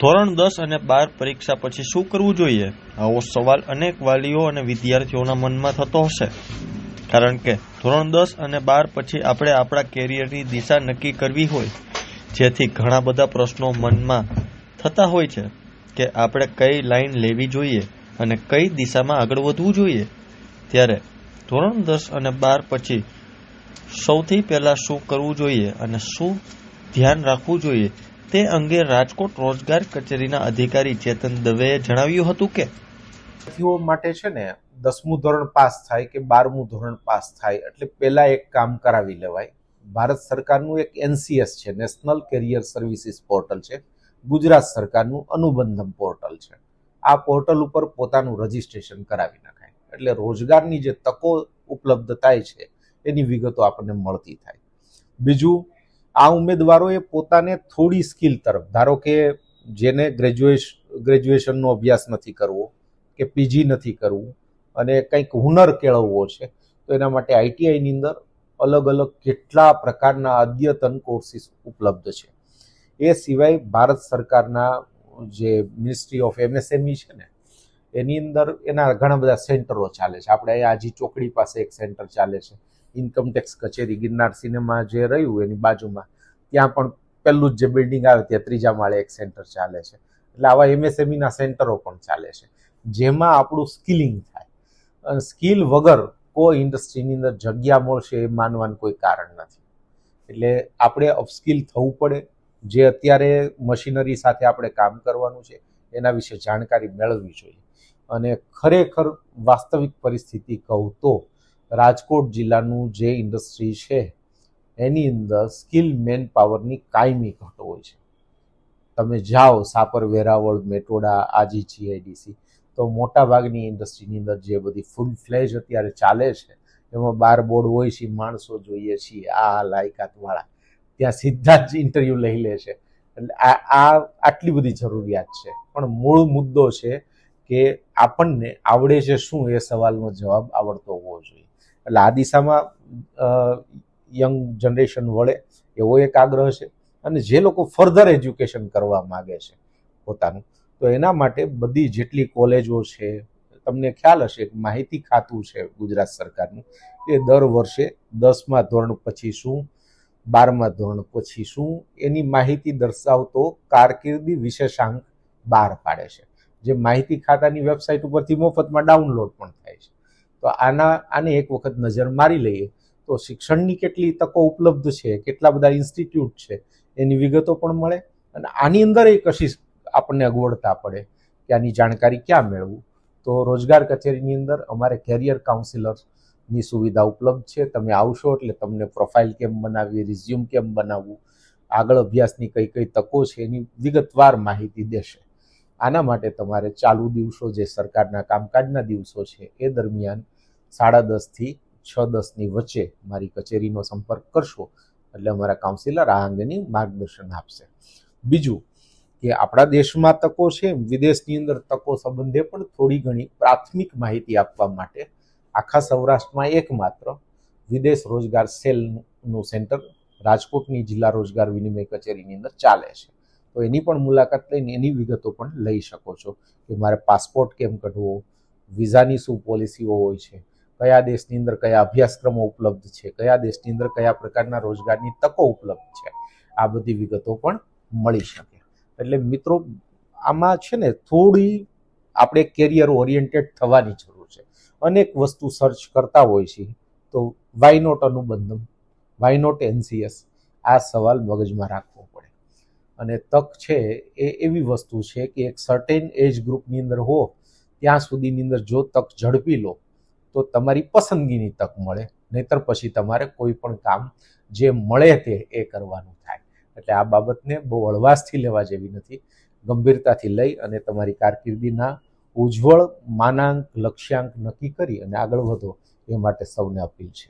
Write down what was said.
ધોરણ દસ અને બાર પરીક્ષા પછી શું કરવું જોઈએ? આવો સવાલ અનેક વાલીઓ અને વિદ્યાર્થીઓના મનમાં થતો હશે. કારણ કે ધોરણ દસ અને બાર પછી આપણે આપણા કેરિયરની દિશા નક્કી કરવી હોય. જેથી ઘણા બધા પ્રશ્નો મનમાં થતા હોય છે કે આપણે કઈ લાઈન લેવી જોઈએ અને કઈ દિશામાં આગળ વધવું જોઈએ. ત્યારે ધોરણ દસ અને બાર પછી સૌથી પહેલાં શું કરવું જોઈએ અને શું ધ્યાન રાખવું જોઈએ તે અંગે રાજકોટ રોજગાર કચેરીના અધિકારી ચેતન દવેએ જણાવ્યું હતું કે વિદ્યાર્થીઓ માટે છે ને દસમું ધોરણ પાસ થાય કે બારમું ધોરણ પાસ થાય એટલે પહેલાં એક કામ કરાવી લેવાય. ભારત સરકારનું એક એનસીએસ છે, નેશનલ કેરિયર સર્વિસીસ પોર્ટલ છે. ગુજરાત સરકારનું અનુબંધમ પોર્ટલ છે. આ પોર્ટલ ઉપર પોતાનું રજિસ્ટ્રેશન કરાવી નાખાય. એટલે રોજગારની જે તકો ઉપલબ્ધ થાય છે, એની વિગતો આપણને મળતી થાય. બીજું આ ઉમેદવારોએ પોતાને થોડી સ્કિલ તરફ, ધારો કે જેને ગ્રેજ્યુએશ, ગ્રેજ્યુએશનનો અભ્યાસ નથી કરવો, કે પીજી નથી કરવું, અને કંઈક હુનર કેળવવો છે, તો એના માટે આઈટીઆઈની અંદર અલગ અલગ કેટલા પ્રકારના અદ્યતન કોર્સિસ ઉપલબ્ધ છે. એ સિવાય ભારત સરકારના જે મિનિસ્ટ્રી ઓફ એમએસએમઈ છે ને, એની અંદર એના ઘણા બધા સેન્ટરો ચાલે છે. આપણે અહીંયા આજી ચોકડી પાસે એક સેન્ટર ચાલે છે. ઇન્કમટેક્સ કચેરી, ગિરનાર સિનેમા જે રહ્યું એની બાજુમાં, ત્યાં પણ પહેલું જ જે બિલ્ડિંગ આવે ત્યાં ત્રીજા માળે એક સેન્ટર ચાલે છે. એટલે આવા એમએસએમઈના સેન્ટરો પણ ચાલે છે. જેમાં આપણું સ્કિલિંગ થાય. અને સ્કિલ વગર કોઈ ઇન્ડસ્ટ્રીની અંદર જગ્યા મળશે એ માનવાનું કોઈ કારણ નથી. એટલે આપણે અપસ્કિલ થવું પડે. જે અત્યારે મશીનરી સાથે આપણે કામ કરવાનું છે, એના વિશે જાણકારી મેળવવી જોઈએ. અને ખરેખર વાસ્તવિક પરિસ્થિતિ કહું તો રાજકોટ જિલ્લાનું જે ઇન્ડસ્ટ્રી છે, એની અંદર સ્કિલ મેન પાવરની કાયમી ઘટ હોય છે. તમે જાઓ સાપર, વેરાવળ, મેટોડા, આજી, જીઆઈડીસી, તો મોટાભાગની ઇન્ડસ્ટ્રીની અંદર જે બધી ફૂલ ફ્લેજ અત્યારે ચાલે છે, એમાં બાર બોર્ડ હોય છે, માણસો જોઈએ છીએ, આ લાયકાતવાળા ત્યાં સીધા જ ઇન્ટરવ્યૂ લઈ લે છે. એટલે આ, આટલી બધી જરૂરિયાત છે. પણ મૂળ મુદ્દો છે કે આપણને આવડે છે શું એ સવાલનો જવાબ આવડતો હોવો જોઈએ. એટલે આ દિશામાં યંગ જનરેશન વળે એવો એક આગ્રહ છે અને જે લોકો ફર્ધર એજ્યુકેશન કરવા માગે છે પોતાનું, તો એના માટે બધી જેટલી કોલેજો છે, તમને ખ્યાલ હશે કે માહિતી ખાતું છે ગુજરાત સરકારનું, એ દર વર્ષે દસમા ધોરણ પછી શું, બારમા ધોરણ પછી શું, એની માહિતી દર્શાવતો કારકિર્દી વિશેષાંક બહાર પાડે છે. જે માહિતી ખાતાની વેબસાઇટ ઉપરથી મફતમાં ડાઉનલોડ પણ થાય છે. તો આના, આને એક વખત નજર મારી લઈએ તો શિક્ષણની કેટલી તકો ઉપલબ્ધ છે, કેટલા બધા ઇન્સ્ટિટ્યૂટ છે, એની વિગતો પણ મળે અને આની અંદર એ કશી આપણને અગવડતા પડે કે આની જાણકારી ક્યાં મેળવવું. તો રોજગાર કચેરીની અંદર અમારે કેરિયર કાઉન્સિલર્સની સુવિધા ઉપલબ્ધ છે. તમે આવશો એટલે તમને પ્રોફાઇલ કેમ બનાવવી, રિઝ્યુમ કેમ બનાવવું, આગળ અભ્યાસની કઈ કઈ તકો છે એની વિગતવાર માહિતી દેશે. આના માટે તમારે ચાલુ દિવસો જે સરકારના કામકાજના દિવસો છે, એ દરમિયાન સાડા દસથી છ દસની વચ્ચે મારી કચેરીનો સંપર્ક કરશો, એટલે અમારા કાઉન્સિલર આ અંગેની માર્ગદર્શન આપશે. બીજું કે આપણા દેશમાં તકો છે વિદેશની અંદર તકો સંબંધે પણ થોડી ઘણી પ્રાથમિક માહિતી આપવા માટે આખા સૌરાષ્ટ્રમાં એકમાત્ર વિદેશ રોજગાર સેલનું સેન્ટર રાજકોટની જિલ્લા રોજગાર વિનિમય કચેરીની અંદર ચાલે છે. તો એની પણ મુલાકાત લઈને એની વિગતો પણ લઈ શકો છો કે મારે પાસપોર્ટ કેમ કઢવો, વિઝાની શું પોલિસીઓ હોય છે, કયા દેશની અંદર કયા અભ્યાસક્રમો ઉપલબ્ધ છે, કયા દેશની અંદર કયા પ્રકારના રોજગારની તકો ઉપલબ્ધ છે, આ બધી વિગતો પણ મળી શકે. એટલે મિત્રો, આમાં છે ને થોડી આપણે કેરિયર ઓરિએન્ટેડ થવાની જરૂર છે. અનેક વસ્તુ સર્ચ કરતા હોય છે તો why not Anubandham why not NCS આ સવાલ મગજમાં રાખવો પડે. અને તક છે એ એવી વસ્તુ છે કે એક સર્ટેન એજ ગ્રુપની અંદર હો, ત્યાં સુધીની અંદર જો તક ઝડપી લો, તો તમારી પસંદગીની તક મળે. નહીતર પછી તમારે કોઈ પણ કામ જે મળે તે એ કરવાનું થાય. એટલે આ બાબતને બહુ હળવાશથી લેવા જેવી નથી. ગંભીરતાથી લઈ અને તમારી કારકિર્દીના ઉજ્જવળ, માનાંક, લક્ષ્યાંક નક્કી કરી અને આગળ વધો એ માટે સૌને અપીલ છે.